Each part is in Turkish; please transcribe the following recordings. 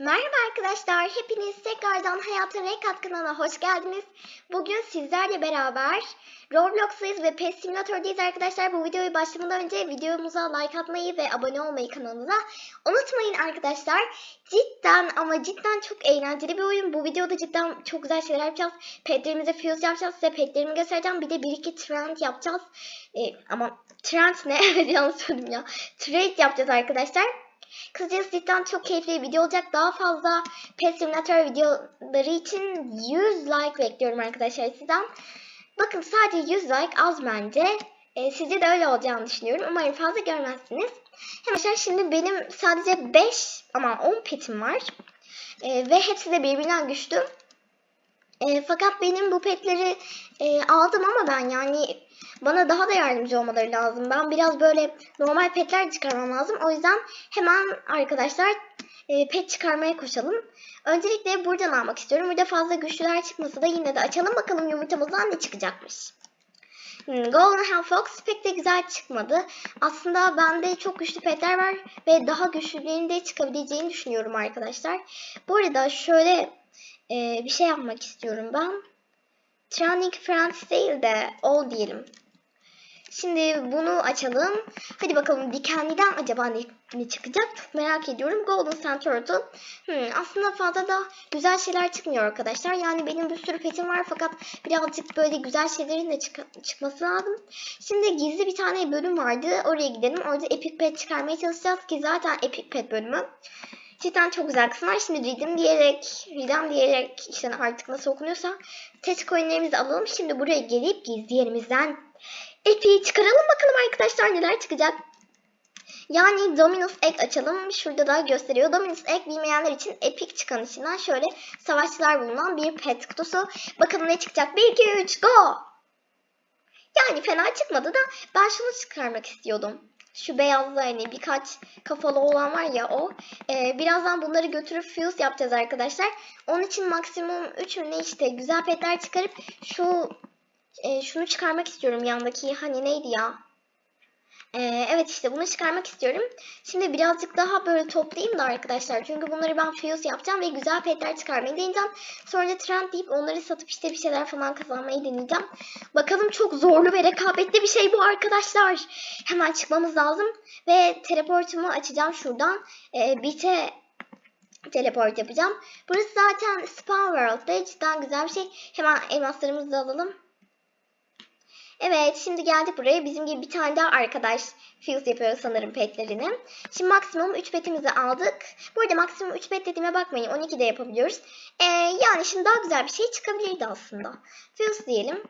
Merhaba arkadaşlar, hepiniz tekrardan Hayatın Renk kanalına hoş geldiniz. Bugün sizlerle beraber Roblox'tayız ve PES Simulator'dayız arkadaşlar. Bu videoyu başlamadan önce videomuza like atmayı ve abone olmayı kanalımıza unutmayın arkadaşlar. Cidden ama cidden çok eğlenceli bir oyun. Bu videoda cidden çok güzel şeyler yapacağız. Petlerimize fuse yapacağız, size petlerimi göstereceğim. Bir de bir iki trend yapacağız. Ee, ama trend ne? Yanlış söyledim ya. Trade yapacağız arkadaşlar. Kısacası cidden çok keyifli bir video olacak. Daha fazla Pet videoları için 100 like bekliyorum arkadaşlar sizden. Bakın sadece 100 like az bence. E, sizce de öyle olacağını düşünüyorum. Umarım fazla görmezsiniz. Hemen şimdi benim sadece 5 ama 10 petim var. E, ve hepsi de birbirinden güçlü. E, fakat benim bu petleri e, aldım ama ben yani bana daha da yardımcı olmaları lazım. Ben biraz böyle normal petler çıkarmam lazım. O yüzden hemen arkadaşlar e, pet çıkarmaya koşalım. Öncelikle buradan almak istiyorum. Burada fazla güçlüler çıkmasa da yine de açalım bakalım yumurtamızdan ne çıkacakmış. Hmm, Golden Hell Fox pek de güzel çıkmadı. Aslında bende çok güçlü petler var ve daha güçlülerin de çıkabileceğini düşünüyorum arkadaşlar. Bu arada şöyle e, bir şey yapmak istiyorum ben. Training Friends değil de All diyelim. Şimdi bunu açalım. Hadi bakalım dikenliden acaba ne, ne çıkacak? Merak ediyorum. Golden Turtle. Hmm, aslında fazla da güzel şeyler çıkmıyor arkadaşlar. Yani benim bir sürü petim var fakat birazcık böyle güzel şeylerin de çık çıkması lazım. Şimdi gizli bir tane bölüm vardı. Oraya gidelim. Orada Epic Pet çıkarmaya çalışacağız ki zaten Epic Pet bölümü. Cidden çok güzel kısımlar. Şimdi Rhythm diyerek, Rhythm diyerek işte artık nasıl okunuyorsa test coinlerimizi alalım. Şimdi buraya gelip gizli yerimizden Epic'i çıkaralım bakalım arkadaşlar neler çıkacak. Yani Dominus Egg açalım. Şurada da gösteriyor. Dominus Egg bilmeyenler için Epic çıkan içinden şöyle savaşçılar bulunan bir pet kutusu. Bakalım ne çıkacak. 1, 2, 3, go! Yani fena çıkmadı da ben şunu çıkarmak istiyordum. Şu beyazlı hani birkaç kafalı olan var ya o. Ee, birazdan bunları götürüp fuse yapacağız arkadaşlar. Onun için maksimum 3 mü ne işte güzel petler çıkarıp şu e, şunu çıkarmak istiyorum yandaki hani neydi ya? Ee, evet işte bunu çıkarmak istiyorum. Şimdi birazcık daha böyle toplayayım da arkadaşlar. Çünkü bunları ben fuse yapacağım ve güzel petler çıkarmayı deneyeceğim. Sonra da trend deyip onları satıp işte bir şeyler falan kazanmayı deneyeceğim. Bakalım çok zorlu ve rekabetli bir şey bu arkadaşlar. Hemen çıkmamız lazım. Ve teleportumu açacağım şuradan. Ee, bite teleport yapacağım. Burası zaten Spawn World'da cidden güzel bir şey. Hemen elmaslarımızı da alalım. Evet şimdi geldik buraya. Bizim gibi bir tane daha arkadaş fuse yapıyor sanırım petlerini. Şimdi maksimum 3 petimizi aldık. Bu arada maksimum 3 pet dediğime bakmayın. 12 de yapabiliyoruz. Ee, yani şimdi daha güzel bir şey çıkabilirdi aslında. Fuse diyelim.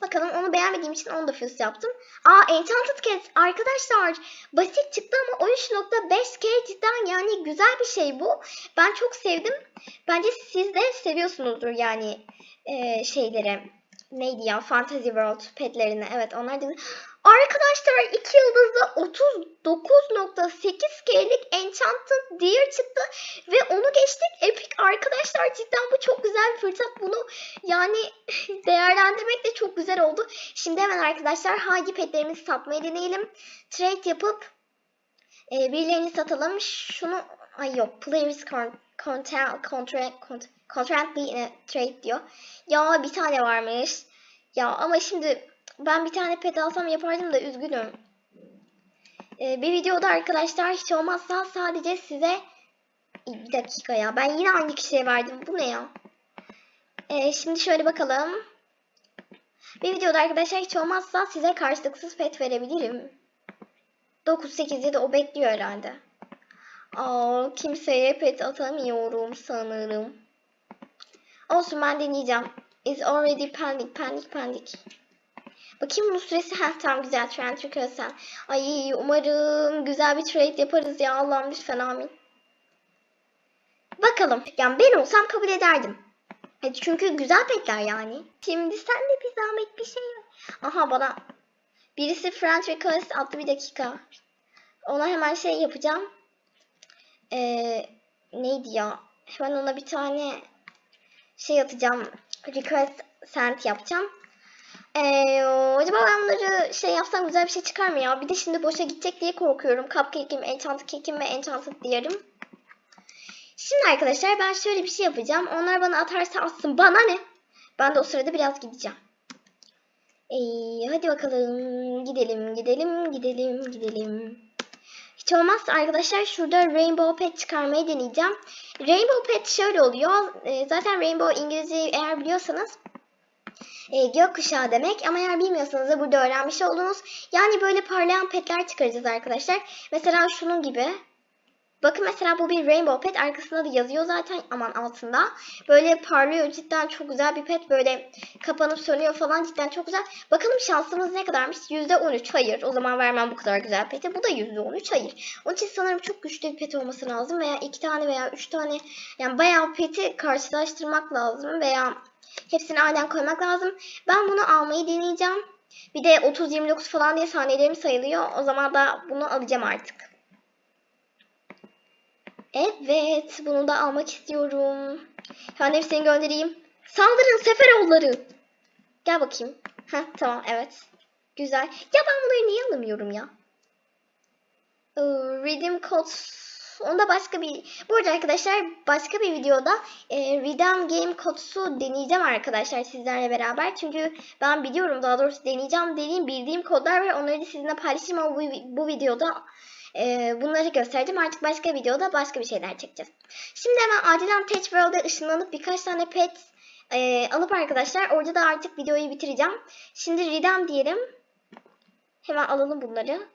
Bakalım onu beğenmediğim için onu da fuse yaptım. Aa Enchanted Cat arkadaşlar basit çıktı ama 13.5K cidden yani güzel bir şey bu. Ben çok sevdim. Bence siz de seviyorsunuzdur yani e, şeyleri neydi ya Fantasy World petlerini evet onlar da Arkadaşlar 2 yıldızlı 39.8K'lik Enchanted Deer çıktı ve onu geçtik Epic arkadaşlar cidden bu çok güzel bir fırsat bunu yani değerlendirmek de çok güzel oldu. Şimdi hemen arkadaşlar hangi petlerimizi satmayı deneyelim. Trade yapıp e, birilerini satalım. Şunu ay yok players contract contract contract be trade diyor. Ya bir tane varmış. Ya ama şimdi ben bir tane pet alsam yapardım da üzgünüm. Ee, bir videoda arkadaşlar hiç olmazsa sadece size bir dakika ya ben yine aynı kişiye verdim. Bu ne ya? Ee, şimdi şöyle bakalım. Bir videoda arkadaşlar hiç olmazsa size karşılıksız pet verebilirim. 9-8 de o bekliyor herhalde. Aa, kimseye pet atamıyorum sanırım. Olsun ben deneyeceğim. Is already panic, panic, panic. Bakayım bunun süresi ha tam güzel trend sen. Ay umarım güzel bir trade yaparız ya Allah'ım lütfen amin. Bakalım. Yani ben olsam kabul ederdim. Evet, çünkü güzel petler yani. Şimdi sen de bir zahmet bir şey Aha bana birisi French Request attı bir dakika. Ona hemen şey yapacağım. Ee, neydi ya? Hemen ona bir tane şey atacağım. Request send yapacağım. Ee, acaba ben bunları şey yapsam güzel bir şey çıkar mı ya? Bir de şimdi boşa gidecek diye korkuyorum. Cupcake'im, Enchanted Cake'im ve Enchanted diyelim. Şimdi arkadaşlar ben şöyle bir şey yapacağım. Onlar bana atarsa atsın. Bana ne? Ben de o sırada biraz gideceğim. Ee, hadi bakalım. Gidelim, gidelim, gidelim, gidelim. Hiç olmazsa arkadaşlar şurada Rainbow Pet çıkarmayı deneyeceğim. Rainbow Pet şöyle oluyor. Ee, zaten Rainbow İngilizceyi eğer biliyorsanız e, gökkuşağı demek ama eğer bilmiyorsanız da burada öğrenmiş oldunuz. Yani böyle parlayan petler çıkaracağız arkadaşlar. Mesela şunun gibi. Bakın mesela bu bir rainbow pet. Arkasında da yazıyor zaten aman altında. Böyle parlıyor cidden çok güzel bir pet. Böyle kapanıp sönüyor falan cidden çok güzel. Bakalım şansımız ne kadarmış? %13 hayır. O zaman vermem bu kadar güzel peti. Bu da %13 hayır. Onun için sanırım çok güçlü bir pet olması lazım. Veya iki tane veya üç tane yani bayağı peti karşılaştırmak lazım. Veya hepsini aynen koymak lazım. Ben bunu almayı deneyeceğim. Bir de 30-29 falan diye saniyelerim sayılıyor. O zaman da bunu alacağım artık. Evet, bunu da almak istiyorum. Hemen hepsini göndereyim. Saldırın Seferoğulları. Gel bakayım. Heh, tamam evet. Güzel. Ya ben bunları niye alamıyorum ya? Ee, Redeem Code. Onda başka bir... Bu arada arkadaşlar başka bir videoda e, Redeem Game Code'su deneyeceğim arkadaşlar sizlerle beraber. Çünkü ben biliyorum daha doğrusu deneyeceğim dediğim bildiğim kodlar var. Onları da sizinle paylaşayım ama bu, bu videoda e, bunları göstereceğim. Artık başka videoda başka bir şeyler çekeceğiz. Şimdi hemen acilen Patch World'e ışınlanıp birkaç tane pet e, alıp arkadaşlar orada da artık videoyu bitireceğim. Şimdi Redeem diyelim. Hemen alalım bunları.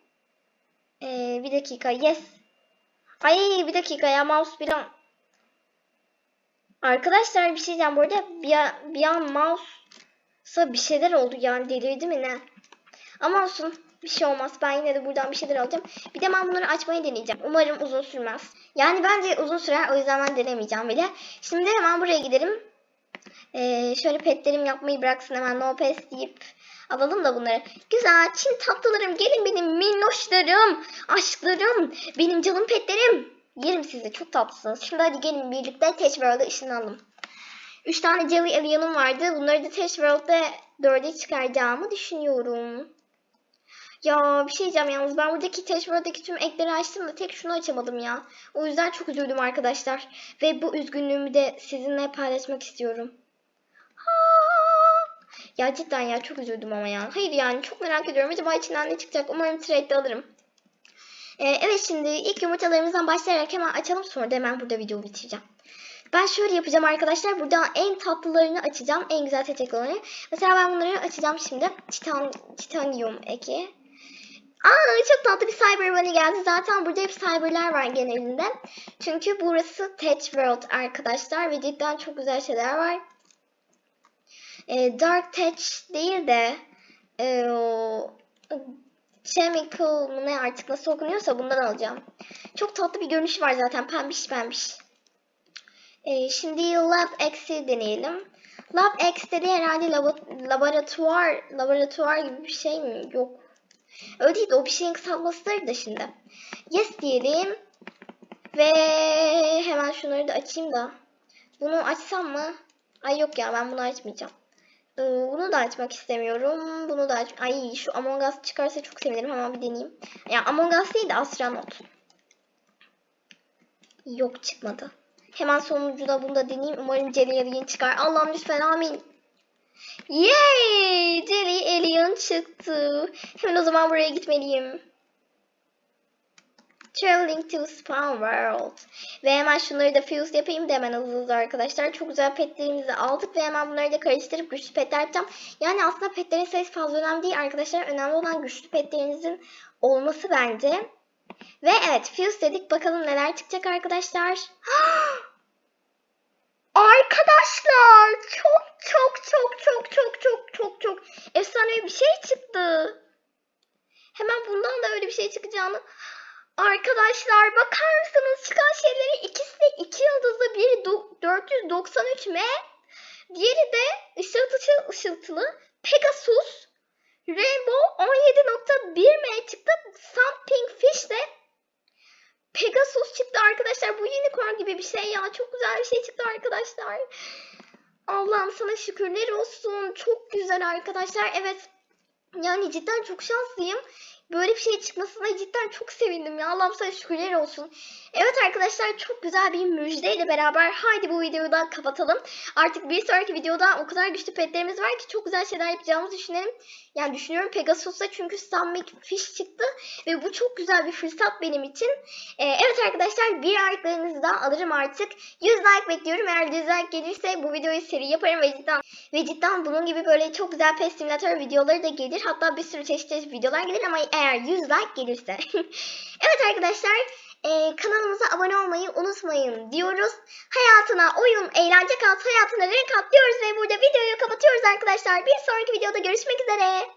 E, bir dakika. Yes. Ay bir dakika ya mouse bir an. Arkadaşlar bir şey diyeceğim. Bu arada bir, an- bir an mouse'a bir şeyler oldu yani delirdi mi ne? Ama olsun. Bir şey olmaz. Ben yine de buradan bir şeyler alacağım. Bir de ben bunları açmayı deneyeceğim. Umarım uzun sürmez. Yani bence uzun sürer. O yüzden ben denemeyeceğim bile. Şimdi hemen buraya gidelim. Ee, şöyle petlerim yapmayı bıraksın hemen no pes deyip alalım da bunları. Güzel Çin tatlılarım gelin benim minnoşlarım, aşklarım, benim canım petlerim. Yerim sizi çok tatlısınız. Şimdi hadi gelin birlikte Teş World'a ışınlanalım. 3 tane Jelly Alien'ım vardı. Bunları da Teş World'da 4'e çıkaracağımı düşünüyorum. Ya bir şey diyeceğim yalnız ben buradaki Teş World'daki tüm ekleri açtım da tek şunu açamadım ya. O yüzden çok üzüldüm arkadaşlar. Ve bu üzgünlüğümü de sizinle paylaşmak istiyorum. Aa! Ya cidden ya çok üzüldüm ama ya. Hayır yani çok merak ediyorum. Acaba içinden ne çıkacak? Umarım trade'de alırım. Ee, evet şimdi ilk yumurtalarımızdan başlayarak hemen açalım. Sonra da hemen burada videoyu bitireceğim. Ben şöyle yapacağım arkadaşlar. Burada en tatlılarını açacağım. En güzel seçecek olanı. Mesela ben bunları açacağım şimdi. Titan, titanium eki. Aa çok tatlı bir Cyber Bunny geldi. Zaten burada hep Cyber'lar var genelinde. Çünkü burası Tech World arkadaşlar. Ve cidden çok güzel şeyler var. Ee, Dark Tech değil de e, o, Chemical mı ne artık nasıl okunuyorsa bundan alacağım. Çok tatlı bir görünüşü var zaten. Pembiş pembiş. Ee, şimdi Lab X'i deneyelim. Lab X dedi herhalde labo- laboratuvar, laboratuvar gibi bir şey mi? Yok. Öyle değil de o bir şeyin kısaltmasıdır da şimdi. Yes diyelim. Ve hemen şunları da açayım da. Bunu açsam mı? Ay yok ya ben bunu açmayacağım. Ee, bunu da açmak istemiyorum. Bunu da aç... Ay şu Among Us çıkarsa çok sevinirim ama bir deneyeyim. Ya Among Us değil de Astronot. Yok çıkmadı. Hemen sonuncuda bunu da deneyeyim. Umarım Alien çıkar. Allah'ım lütfen amin. Yay! Jelly Alien çıktı. Hemen o zaman buraya gitmeliyim. Traveling to Spawn World. Ve hemen şunları da fuse yapayım da hemen hızlı hızlı arkadaşlar. Çok güzel petlerimizi aldık ve hemen bunları da karıştırıp güçlü petler yapacağım. Yani aslında petlerin sayısı fazla önemli değil arkadaşlar. Önemli olan güçlü petlerinizin olması bence. Ve evet fuse dedik. Bakalım neler çıkacak arkadaşlar. Arkadaşlar çok çok çok çok çok çok çok efsane bir şey çıktı. Hemen bundan da öyle bir şey çıkacağını. Arkadaşlar bakar mısınız? Çıkan şeyleri ikisi de 2 yıldızlı biri do- 493 M diğeri de ışıltılı ışıltılı Pegasus Rainbow 17.1 M çıktı. Something Fish de Pegasus çıktı arkadaşlar. Bu unicorn gibi bir şey ya. Çok güzel bir şey çıktı arkadaşlar Allah'ım sana şükürler olsun çok güzel arkadaşlar evet yani cidden çok şanslıyım Böyle bir şey çıkmasına cidden çok sevindim ya. Allah'ım sana şükürler olsun. Evet arkadaşlar çok güzel bir müjdeyle beraber haydi bu videoyu da kapatalım. Artık bir sonraki videoda o kadar güçlü petlerimiz var ki çok güzel şeyler yapacağımızı düşünelim. Yani düşünüyorum Pegasus'ta çünkü Stunmic Fish çıktı ve bu çok güzel bir fırsat benim için. Ee, evet arkadaşlar bir like'larınızı da alırım artık. 100 like bekliyorum. Eğer 100 like gelirse bu videoyu seri yaparım ve cidden ve cidden bunun gibi böyle çok güzel pet simülatör videoları da gelir. Hatta bir sürü çeşitli videolar gelir ama eğer 100 like gelirse. evet arkadaşlar e, kanalımıza abone olmayı unutmayın diyoruz. Hayatına oyun, eğlence kat, hayatına renk kat diyoruz ve burada videoyu kapatıyoruz arkadaşlar. Bir sonraki videoda görüşmek üzere.